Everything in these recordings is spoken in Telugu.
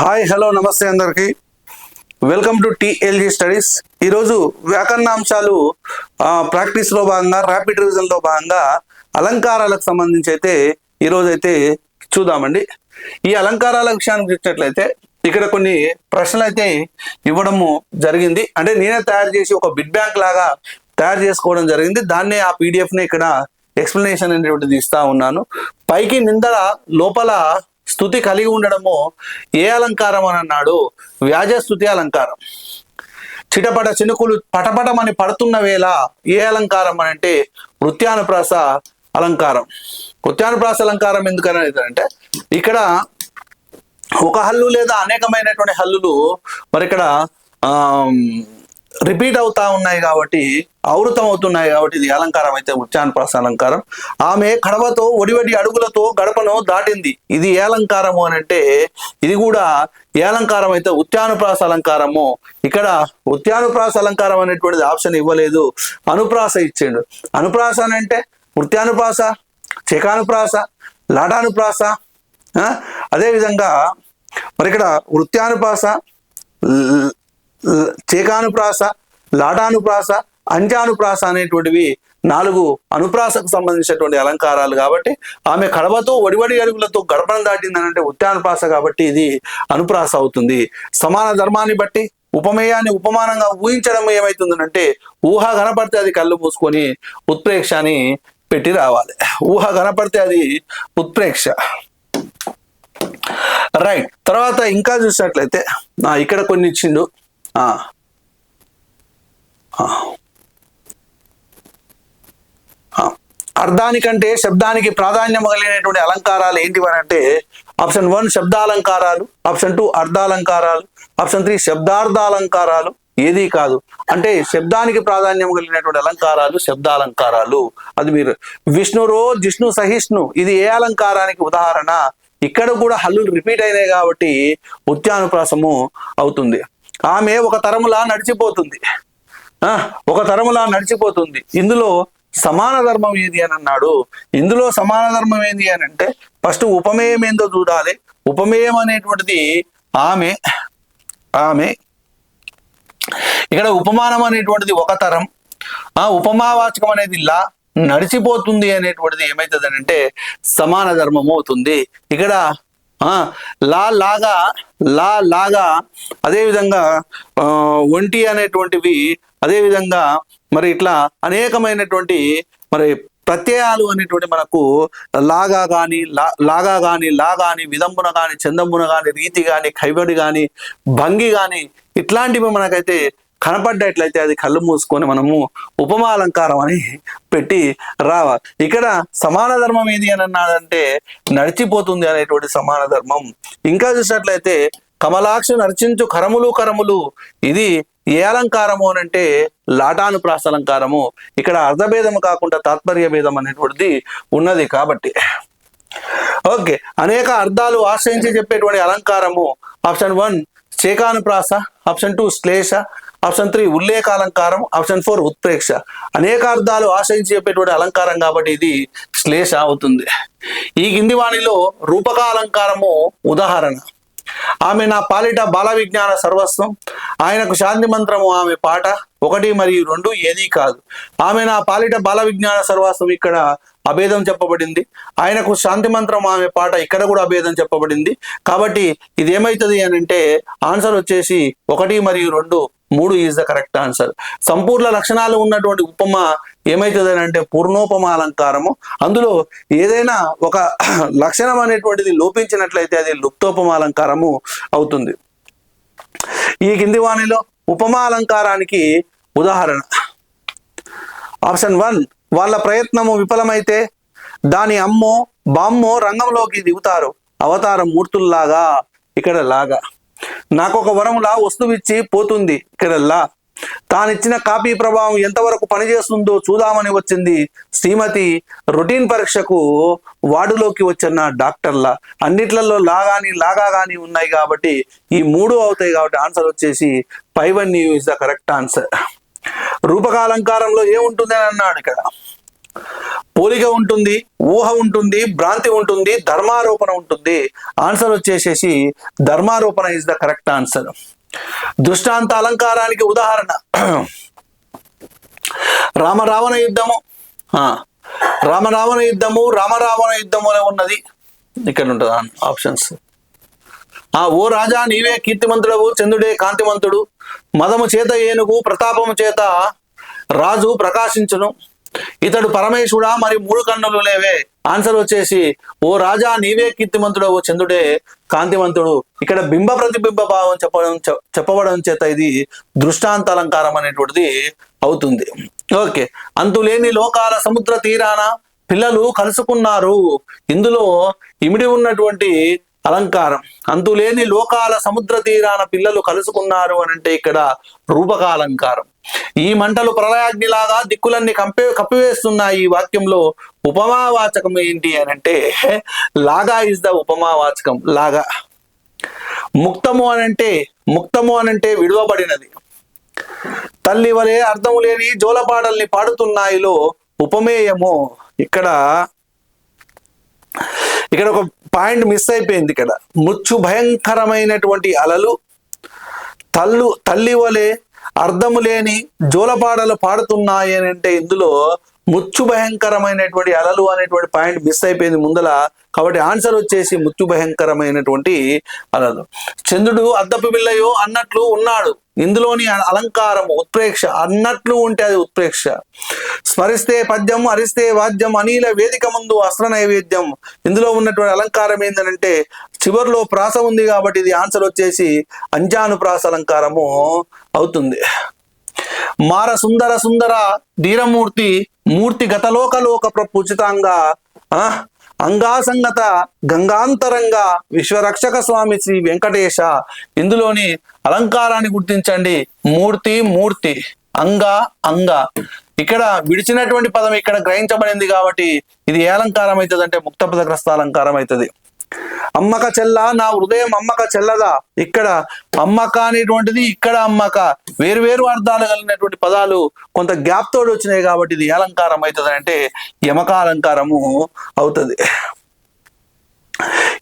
హాయ్ హలో నమస్తే అందరికి. వెల్కమ్ టు టిఎల్జీ స్టడీస్ ఈరోజు వ్యాకరణాంశాలు ఆ, ప్రాక్టీస్లో భాగంగా ర్యాపిడ్ రివిజన్లో భాగంగా అలంకారాలకు సంబంధించి అయితే ఈరోజు అయితే చూద్దామండి. ఈ అలంకారాల విషయానికి చూసినట్లయితే ఇక్కడ కొన్ని ప్రశ్నలు అయితే ఇవ్వడము జరిగింది. అంటే నేనే తయారు చేసి ఒక బిడ్ బ్యాంక్ లాగా తయారు చేసుకోవడం జరిగింది. దాన్నే ఆ పీడిఎఫ్ని ఇక్కడ ఎక్స్ప్లెనేషన్ అనేటువంటిది ఇస్తా ఉన్నాను. పైకి నిందల లోపల స్థుతి కలిగి ఉండడము ఏ అలంకారం అని అన్నాడు? వ్యాజ స్థుతి అలంకారం. చిటపట చినుకులు పటపటమని పడుతున్న వేళ ఏ అలంకారం అని అంటే వృత్యానుప్రాస అలంకారం. వృత్యానుప్రాస అలంకారం ఎందుకని అంటే ఇక్కడ ఒక హల్లు లేదా అనేకమైనటువంటి హల్లులు మరి ఇక్కడ రిపీట్ అవుతా ఉన్నాయి కాబట్టి ఆవృతం అవుతున్నాయి కాబట్టి ఇది అలంకారం అయితే ఉచ్చానప్రాస అలంకారం. ఆమె కడవతో ఒడివడి అడుగులతో గడపను దాటింది. ఇది ఏ అలంకారము అని అంటే ఇది కూడా ఏ అలంకారం అయితే ఉత్యానుప్రాస అలంకారము. ఇక్కడ ఉత్యానుప్రాస అలంకారం అనేటువంటిది ఆప్షన్ ఇవ్వలేదు. అనుప్రాస ఇచ్చిండు. అనుప్రాస అని అంటే వృత్యానుప్రాస చకానుప్రాస లాటానుప్రాస అదేవిధంగా మరి ఇక్కడ వృత్యానుప్రాస చేకానుప్రాస లాటానుప్రాస అంజానుప్రాస అనేటువంటివి నాలుగు అనుప్రాసకు సంబంధించినటువంటి అలంకారాలు కాబట్టి ఆమె కడవతో ఒడివడి అడుగులతో గడపను దాటిందని అంటే ఉత్యానుప్రాస కాబట్టి ఇది అనుప్రాస అవుతుంది. సమాన ధర్మాన్ని బట్టి ఉపమేయాన్ని ఉపమానంగా ఊహించడం ఏమవుతుందనంటే ఊహ కనపడితే అది కళ్ళు మూసుకొని ఉత్ప్రేక్ష అని పెట్టి రావాలి. ఊహ కనపడితే అది ఉత్ప్రేక్ష. రైట్. తర్వాత ఇంకా చూసినట్లయితే ఇక్కడ కొన్ని ఇచ్చిండు. అర్థానికంటే శబ్దానికి ప్రాధాన్యం కలిగినటువంటి అలంకారాలు ఏంటివి అని అంటే ఆప్షన్ వన్ శబ్దాలంకారాలు ఆప్షన్ టూ అర్ధాలంకారాలు ఆప్షన్ త్రీ శబ్దార్థాలంకారాలు ఏది కాదు. అంటే శబ్దానికి ప్రాధాన్యం కలిగినటువంటి అలంకారాలు శబ్దాలంకారాలు. అది మీరు విష్ణురో జిష్ణు సహిష్ణు ఇది ఏ అలంకారానికి ఉదాహరణ? ఇక్కడ కూడా హల్లులు రిపీట్ అయినాయి కాబట్టి ఉత్యానుప్రాసము అవుతుంది. ఆమె ఒక తరములా నడిచిపోతుంది. ఆ, ఒక తరములా నడిచిపోతుంది. ఇందులో సమాన ధర్మం ఏది అని అన్నాడు. ఇందులో సమాన ధర్మం ఏంది అని అంటే ఫస్ట్ ఉపమేయం ఏందో చూడాలి. ఉపమేయం అనేటువంటిది ఆమె ఆమె. ఇక్కడ ఉపమానం అనేటువంటిది ఒక తరం. ఆ ఉపమావాచకం అనేది లా నడిచిపోతుంది అనేటువంటిది ఏమవుతుంది అంటే సమాన ధర్మము అవుతుంది. ఇక్కడ లా లాగా లా లాగా అదేవిధంగా ఆ, ఒంటి అనేటువంటివి అదేవిధంగా మరి ఇట్లా అనేకమైనటువంటి మరి ప్రత్యయాలు అనేటువంటి మనకు లాగా కానీ లాగా కానీ లా కానీ విదంబున కానీ చందంబున కానీ రీతి కానీ కైబడి కానీ భంగి కానీ ఇట్లాంటివి మనకైతే కనపడ్డట్లయితే అది కళ్ళు మూసుకొని మనము ఉపమాలంకారం అని పెట్టి రావాలి. ఇక్కడ సమాన ధర్మం ఏది అని అన్నాడంటే నడిచిపోతుంది అనేటువంటి సమాన ధర్మం. ఇంకా చూసినట్లయితే కమలాక్షు నర్చించు కరములు కరములు. ఇది ఏ అలంకారము అని అంటే లాటానుప్రాస అలంకారము. ఇక్కడ అర్ధభేదము కాకుండా తాత్పర్య భేదం అనేటువంటిది ఉన్నది కాబట్టి. ఓకే. అనేక అర్థాలు ఆశ్రయించి చెప్పేటువంటి అలంకారము. ఆప్షన్ వన్ చేకానుప్రాస ఆప్షన్ టూ శ్లేష. ఆప్షన్ త్రీ ఉల్లేఖ అలంకారం ఆప్షన్ ఫోర్ ఉత్ప్రేక్ష. అనేక అర్థాలు ఆశ్రయించి చెప్పేటువంటి అలంకారం కాబట్టి ఇది శ్లేష అవుతుంది. ఈ కింది వాణిలో రూపక అలంకారము ఉదాహరణ. ఆమె నా పాలిట బాల విజ్ఞాన సర్వస్వం. ఆయనకు శాంతి మంత్రము ఆమె పాట. ఒకటి మరియు రెండు ఏదీ కాదు. ఆమె నా పాలిట బాల విజ్ఞాన సర్వస్వం ఇక్కడ అభేదం చెప్పబడింది. ఆయనకు శాంతి మంత్రం ఆమె పాట ఇక్కడ కూడా అభేదం చెప్పబడింది. కాబట్టి ఇది ఏమవుతుంది అని అంటే ఆన్సర్ వచ్చేసి ఒకటి మరియు రెండు మూడు ఈజ్ ద కరెక్ట్ ఆన్సర్ సంపూర్ణ లక్షణాలు ఉన్నటువంటి ఉపమ ఏమవుతుంది అంటే పూర్ణోపమ అలంకారము అందులో ఏదైనా ఒక లక్షణం అనేటువంటిది లోపించినట్లయితే అది లుప్తోపమ అలంకారము అవుతుంది. ఈ కింది వాణిలో ఉపమా అలంకారానికి ఉదాహరణ. ఆప్షన్ వన్ వాళ్ళ ప్రయత్నము విఫలమైతే దాని అమ్మో బామ్మో రంగంలోకి దిగుతారు. అవతారం మూర్తుల్లాగా ఇక్కడ లాగా. నాకు ఒక వరములా వస్తువు ఇచ్చి పోతుంది ఇక్కడల్లా తానిచ్చిన కాపీ ప్రభావం ఎంతవరకు పనిచేస్తుందో చూదామని వచ్చింది శ్రీమతి రొటీన్ పరీక్షకు వార్డులోకి వచ్చిన డాక్టర్ల. అన్నిట్లలో లాగాని లాగా గాని ఉన్నాయి కాబట్టి ఈ మూడు అవుతాయి కాబట్టి ఆన్సర్ వచ్చేసి పైవన్ ఇస్ ద కరెక్ట్ ఆన్సర్. రూపకాలంకారంలో ఏముంటుంది అని అన్నాడు ఇక్కడ. పోలిక ఉంటుంది ఊహ ఉంటుంది భ్రాంతి ఉంటుంది ధర్మారోపణ ఉంటుంది. ఆన్సర్ వచ్చేసేసి ధర్మారోపణ ఇస్ ద కరెక్ట్ ఆన్సర్ దృష్టాంత అలంకారానికి ఉదాహరణ. రామరావణ యుద్ధము. ఆ, రామరావణ యుద్ధము రామరావణ అనే ఉన్నది. ఇక్కడ ఉంటుంది ఆప్షన్స్ ఆ ఓ రాజా నీవే కీర్తిమంతుడవు చంద్రుడే కాంతిమంతుడు. మదము చేత ఏనుగు ప్రతాపము చేత రాజు ప్రకాశించును. ఇతడు పరమేశుడా మరి మూడు కన్నులు లేవే. ఆన్సర్ వచ్చేసి ఓ రాజా నీవే కీర్తిమంతుడవు చంద్రుడే కాంతిమంతుడు ఇక్కడ బింబ ప్రతిబింబ భావం చెప్పడం చెప్పబడడం చేత ఇది దృష్టాంత అలంకారం అనేటువంటిది అవుతుంది. ఓకే. అంతులేని లోకాల సముద్ర తీరాన పిల్లలు కలుసుకున్నారు. ఇందులో ఇమిడి ఉన్నటువంటి అలంకారం. అంతులేని లోకాల సముద్ర తీరాన పిల్లలు కలుసుకున్నారు అని అంటే ఇక్కడ రూపకాలంకారం. ఈ మంటలు ప్రళయాగ్నిలాగా దిక్కులన్నీ కంపే కప్పివేస్తున్నాయి ఈ వాక్యంలో ఉపమావాచకం ఏంటి అని అంటే లాగా ఇస్ ద ఉపమావాచకం. లాగా. ముక్తము అనంటే ముక్తము అనంటే విడువబడినది. తల్లి వలె అర్థము లేని జోలపాడల్ని పాడుతున్నాయిలో ఉపమేయము. ఇక్కడ ఇక్కడ ఒక పాయింట్ మిస్ అయిపోయింది ఇక్కడ. ముచ్చు భయంకరమైనటువంటి అలలు తల్లు తల్లి వలె అర్థము లేని జోలపాడలు పాడుతున్నాయి అంటే ఇందులో ముచ్చు భయంకరమైనటువంటి అలలు అనేటువంటి పాయింట్ మిస్ అయిపోయింది ముందల. కాబట్టి ఆన్సర్ వచ్చేసి ముచ్చు భయంకరమైనటువంటి అలలు. చంద్రుడు అద్దపు బిల్లయో అన్నట్లు ఉన్నాడు. ఇందులోని అలంకారము ఉత్ప్రేక్ష అన్నట్లు ఉంటే అది ఉత్ప్రేక్ష. స్మరిస్తే పద్యం అరిస్తే వాద్యం అనిల వేదిక ముందు అస్త్ర నైవేద్యం. ఇందులో ఉన్నటువంటి అలంకారం ఏంటంటే చివరిలో ప్రాస ఉంది కాబట్టి ఇది ఆన్సర్ వచ్చేసి అంజానుప్రాస అలంకారము అవుతుంది. మార సుందర సుందర ధీరమూర్తి మూర్తి గతలోకలోక ప్రపుచితాంగా ఆ, అంగాసంగత గంగాంతరంగా విశ్వరక్షక స్వామి శ్రీ వెంకటేశ. ఇందులోని అలంకారాన్ని గుర్తించండి. మూర్తి మూర్తి అంగ అంగ. ఇక్కడ విడిచినటువంటి పదం ఇక్కడ గ్రహించబడింది కాబట్టి ఇది ఏ అలంకారం అవుతుంది అంటే ముక్త పదగ్రస్త అలంకారం అవుతుంది. అమ్మక చెల్ల నా హృదయం అమ్మక చెల్లదా? ఇక్కడ అమ్మక అనేటువంటిది ఇక్కడ అమ్మక. వేరు వేరు అర్థాలు కలిగినటువంటి పదాలు కొంత గ్యాప్ తోడు వచ్చినాయి కాబట్టి ఇది అలంకారం అవుతుంది అంటే యమక అలంకారము అవుతుంది.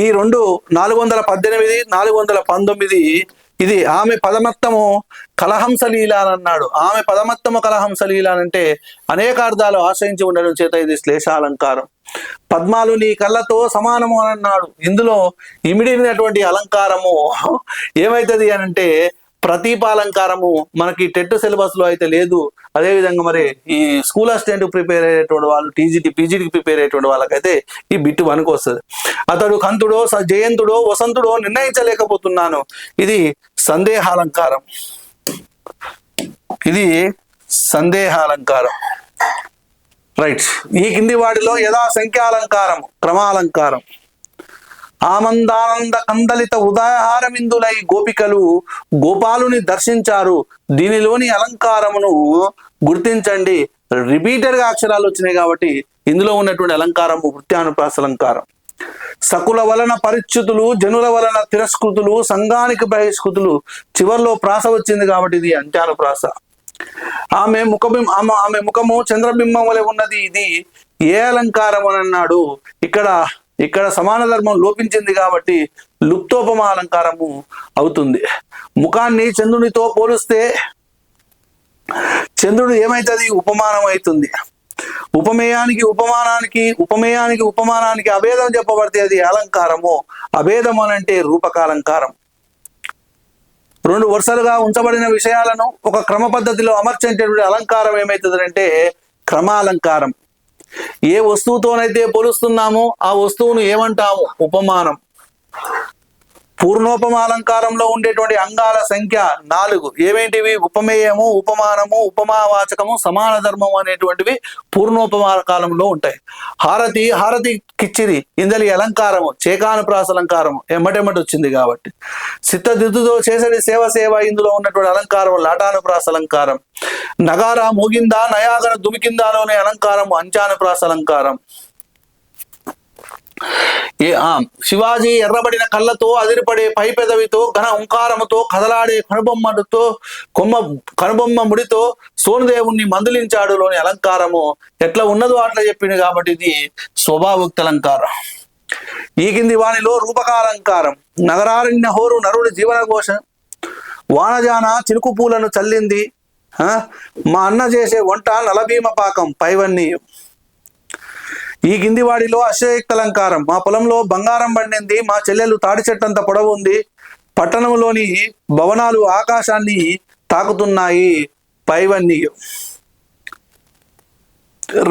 ఈ రెండు నాలుగు వందల పద్దెనిమిది నాలుగు వందల పంతొమ్మిది ఇది ఆమె పదమత్తము కలహంసలీలానన్నాడు అని అన్నాడు. ఆమె పదమత్తము కలహంసలీలానంటే అంటే అనేక అర్థాలు ఆశ్రయించి ఉండడం చేత ఇది శ్లేషాలంకారం. పద్మాలు నీ కళ్ళతో సమానము అని అన్నాడు. ఇందులో ఇమిడినటువంటి అలంకారము ఏమైతుంది అని అంటే ప్రతీపాలంకారము మనకి టెట్ సిలబస్లో అయితే లేదు. అదే విధంగా మరి ఈ స్కూల్ అసిస్టెంట్ ప్రిపేర్ అయ్యేటువంటి వాళ్ళు టీజీటీ పీజీటీకి ప్రిపేర్ అయ్యేటువంటి వాళ్ళకైతే ఈ బిట్టు వనికి వస్తుంది. అతడు కంతుడో స- జయంతుడో వసంతుడో నిర్ణయించలేకపోతున్నాను. ఇది సందేహాలంకారం. ఇది సందేహాలంకారం. రైట్. ఈ కింది వాటిలో యథా సంఖ్యాలంకారం క్రమాలంకారం. ఆమందానంద కందలిత ఉదాహారమిందులై గోపికలు గోపాలుని దర్శించారు. దీనిలోని అలంకారమును గుర్తించండి. రిపీటర్గా అక్షరాలు వచ్చినాయి కాబట్టి ఇందులో ఉన్నటువంటి అలంకారము వృత్యానుప్రాస అలంకారం. సకుల వలన పరిచ్యుతులు జనుల వలన తిరస్కృతులు సంఘానికి బహిష్కృతులు చివర్లో ప్రాస వచ్చింది కాబట్టి ఇది అంత్యానుప్రాస. ఆమె ముఖబిం ఆమె ఆమె ముఖము చంద్రబింబం వలె ఉన్నది. ఇది ఏ అలంకారం అని అన్నాడు. ఇక్కడ ఇక్కడ సమాన ధర్మం లోపించింది కాబట్టి లుప్తోపమ అలంకారము అవుతుంది. ముఖాన్ని చంద్రునితో పోలిస్తే చంద్రుడు ఏమైతుంది? ఉపమానం అవుతుంది ఉపమేయానికి ఉపమానానికి ఉపమేయానికి ఉపమానానికి అభేదం చెప్పబడితే అది అలంకారము. అభేదం అనంటే రూపకాలంకారం. రెండు వరుసలుగా ఉంచబడిన విషయాలను ఒక క్రమ పద్ధతిలో అమర్చేటటువంటి అలంకారం ఏమవుతుంది అంటే క్రమాలంకారం. ఏ వస్తువుతోనైతే పోలుస్తున్నామో ఆ వస్తువును ఏమంటాము? ఉపమానం. పూర్ణోపమ అలంకారంలో ఉండేటువంటి అంగాల సంఖ్య నాలుగు. ఏమేంటివి? ఉపమేయము ఉపమానము ఉపమావాచకము సమాన ధర్మము అనేటువంటివి పూర్ణోపమాలంకారంలో కాలంలో ఉంటాయి. హారతి హారతి కిచ్చిరి ఇందలి అలంకారము చేకానుప్రాస అలంకారము ఎమ్మటెమ్మటి వచ్చింది కాబట్టి. చిత్తదిద్దుతో చేసడి సేవ సేవ ఇందులో ఉన్నటువంటి అలంకారం లాటానుప్రాస అలంకారం. నగారా మోగిందా నయాగర దుమికిందాలోనే అలంకారము అంచానుప్రాస అలంకారం. ఏ శివాజీ ఎర్రబడిన కళ్ళతో అదిరిపడే పై పెదవితో ఘన ఓంకారముతో కదలాడే కనుబొమ్మతో కొమ్మ కనుబొమ్మ ముడితో సోనుదేవుణ్ణి మందులించాడు లోని అలంకారము. ఎట్లా ఉన్నదో అట్లా చెప్పింది కాబట్టి ఇది స్వభావోక్త అలంకారం. ఈ కింది వానిలో రూపకాలంకారం. నగరారణ్య హోరు నరుడి జీవనఘోష వానజాన చిలుకు పూలను చల్లింది. ఆ, మా అన్న చేసే వంట నలభీమ పాకం పైవన్నీ. ఈ కింది వాడిలో అశ్వయుక్త అలంకారం. మా పొలంలో బంగారం పండింది మా చెల్లెలు తాడి చెట్టంత పొడవు ఉంది పట్టణంలోని భవనాలు ఆకాశాన్ని తాకుతున్నాయి పైవన్నీ.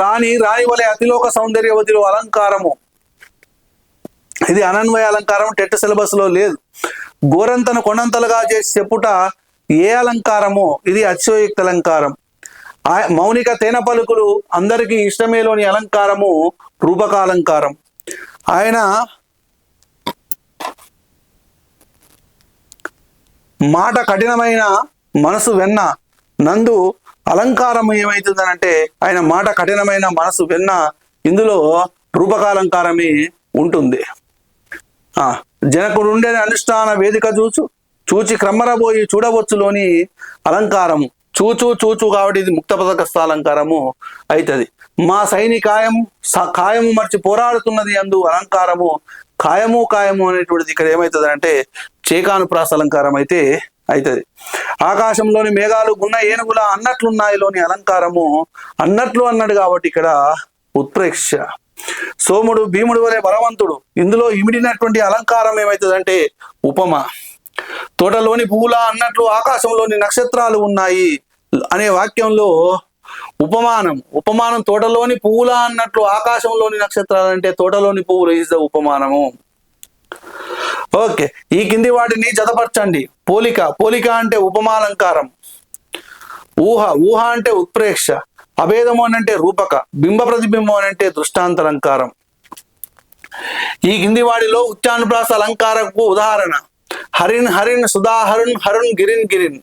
రాణి రాణి వలె అతిలోక సౌందర్యవతిలో అలంకారము. ఇది అనన్వయ అలంకారం టెట్ సిలబస్లో లేదు. గోరంతను కొండంతలుగా చేసి చెప్పుట ఏ అలంకారమో? ఇది అత్యోయుక్త అలంకారం. మౌనిక తేన పలుకులు అందరికీ ఇష్టమేలోని అలంకారము రూపకాలంకారం. ఆయన మాట కఠినమైన మనసు వెన్న నందు అలంకారం ఏమవుతుందనంటే ఆయన మాట కఠినమైన మనసు వెన్న ఇందులో రూపకాలంకారమే ఉంటుంది. ఆ జనకుడు ఉండే అనుష్ఠాన వేదిక చూచు చూచి క్రమ్మరబోయి చూడవచ్చులోని అలంకారము. చూచు చూచు కాబట్టి ఇది ముక్త పథక అలంకారము అవుతుంది మా సైనికాయం స- కాయము మర్చి పోరాడుతున్నది అందు అలంకారము కాయము కాయము అనేటువంటిది ఇక్కడ ఏమవుతుంది అంటే చేకానుప్రాస అలంకారం అయితే అవుతుంది ఆకాశంలోని మేఘాలు గున్న ఏనుగుల అన్నట్లున్నాయిలోని అలంకారము అన్నట్లు అన్నాడు కాబట్టి ఇక్కడ ఉత్ప్రేక్ష. సోముడు భీముడు వలె బలవంతుడు. ఇందులో ఇమిడినటువంటి అలంకారం ఏమవుతుందంటే ఉపమ. తోటలోని పువ్వుల అన్నట్లు ఆకాశంలోని నక్షత్రాలు ఉన్నాయి. అనే వాక్యంలో ఉపమానం ఉపమానం తోటలోని పువ్వులా అన్నట్లు ఆకాశంలోని నక్షత్రాలు అంటే తోటలోని పువ్వులు ఈజ్ ద ఉపమానము. ఓకే ఈ కింది వాటిని జతపరచండి. పోలిక పోలిక అంటే ఉపమాలంకారం. ఊహ ఊహ అంటే ఉత్ప్రేక్ష. అభేదము అని అంటే రూపక. బింబ ప్రతిబింబం అని అంటే దృష్టాంతలంకారం. ఈ కింది వాడిలో ఉచ్చానుప్రాస అలంకారకు ఉదాహరణ. హరిన్ హరిన్ సుధాహరుణ్ హరుణ్ గిరిన్ గిరిన్.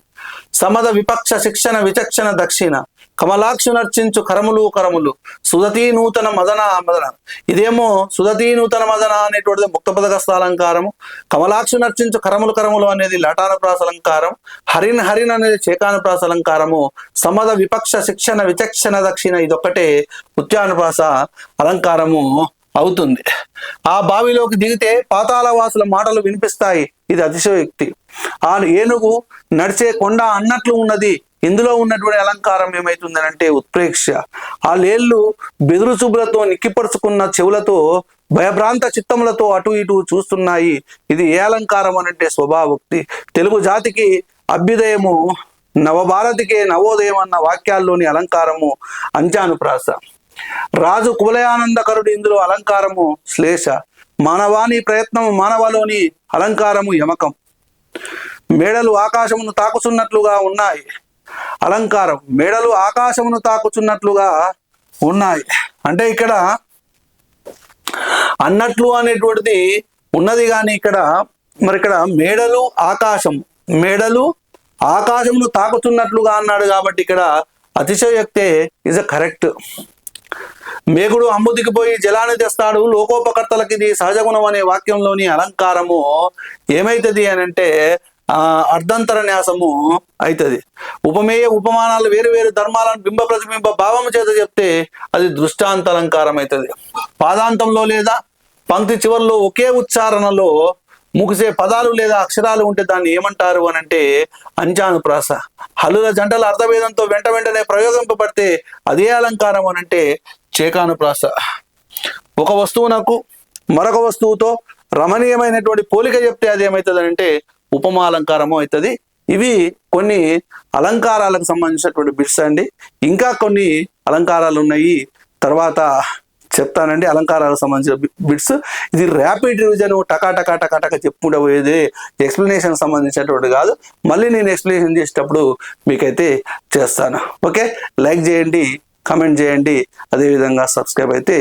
సమద విపక్ష శిక్షణ విచక్షణ దక్షిణ. కమలాక్షు నర్చించు కరములు కరములు. సుదతీ నూతన మదన మదన. ఇదేమో సుదతీ నూతన మదన అనేటువంటిది ముక్త పదకస్థ అలంకారము. కమలాక్షు నర్చించు కరములు కరములు అనేది లటానుప్రాస అలంకారం. హరిన్ హరిన్ అనేది చేకానుప్రాస అలంకారము. సమద విపక్ష శిక్షణ విచక్షణ దక్షిణ ఇదొక్కటే ఉత్యానుప్రాస అలంకారము. అవుతుంది. ఆ బావిలోకి దిగితే పాతాళ వాసుల మాటలు వినిపిస్తాయి. ఇది అతిశయోక్తి. ఆ ఏనుగు నడిచే కొండ అన్నట్లు ఉన్నది. ఇందులో ఉన్నటువంటి అలంకారం ఏమైతుందనంటే ఉత్ప్రేక్ష. ఆ లేళ్ళు బెదురు చూపులతో నిక్కిపరుచుకున్న చెవులతో భయభ్రాంత చిత్తములతో అటు ఇటు చూస్తున్నాయి. ఇది ఏ అలంకారం అనంటే స్వభావోక్తి. తెలుగు జాతికి అభ్యుదయము నవభారతికే నవోదయం అన్న వాక్యాల్లోని అలంకారము అంచానుప్రాస రాజు కులయానందకరుడు ఇందులో అలంకారము శ్లేష. మానవాని ప్రయత్నము మానవలోని అలంకారము యమకం. మేడలు ఆకాశమును తాకుచున్నట్లుగా ఉన్నాయి. అలంకారం మేడలు ఆకాశమును తాకుచున్నట్లుగా ఉన్నాయి. అంటే ఇక్కడ అన్నట్లు అనేటువంటిది ఉన్నది కానీ ఇక్కడ మరి ఇక్కడ మేడలు ఆకాశం మేడలు ఆకాశమును తాకుతున్నట్లుగా అన్నాడు కాబట్టి ఇక్కడ అతిశయోక్తే ఇస్ అ కరెక్ట్ మేఘుడు అమ్ముదికి పోయి జలాన్ని తెస్తాడు. లోకోపకర్తలకి ఇది సహజగుణం అనే వాక్యంలోని అలంకారము ఏమైతుంది అని అంటే ఆ అర్ధంతర న్యాసము అవుతుంది ఉపమేయ ఉపమానాలు వేరు వేరు ధర్మాలను బింబ ప్రతిబింబ భావము చేత చెప్తే అది దృష్టాంత అలంకారం అవుతుంది పాదాంతంలో లేదా పంక్తి చివరిలో ఒకే ఉచ్చారణలో ముగిసే పదాలు లేదా అక్షరాలు ఉంటే దాన్ని ఏమంటారు అని అంటే అంచానుప్రాస హల్లుల జంటల అర్థభేదంతో వెంట వెంటనే ప్రయోగింపబడితే అదే అలంకారం అని అంటే చేకానుప్రాస ఒక వస్తువు నాకు మరొక వస్తువుతో రమణీయమైనటువంటి పోలిక చెప్తే అది ఏమవుతుందంటే ఉపమాలంకారము అవుతుంది. ఇవి కొన్ని అలంకారాలకు సంబంధించినటువంటి బిట్స్ అండి. ఇంకా కొన్ని అలంకారాలు ఉన్నాయి. తర్వాత చెప్తానండి అలంకారాలకు సంబంధించిన బిట్స్. ఇది ర్యాపిడ్ రివిజన్ టకా టకా టకా టకా చెప్పుకుంటూ పోయేది ఎక్స్ప్లెనేషన్ సంబంధించినటువంటి కాదు. మళ్ళీ నేను ఎక్స్ప్లెనేషన్ చేసేటప్పుడు మీకైతే చేస్తాను. ఓకే? లైక్ చేయండి. కమెంట్ చేయండి. అదేవిధంగా సబ్స్క్రైబ్ అయితే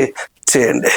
చేయండి.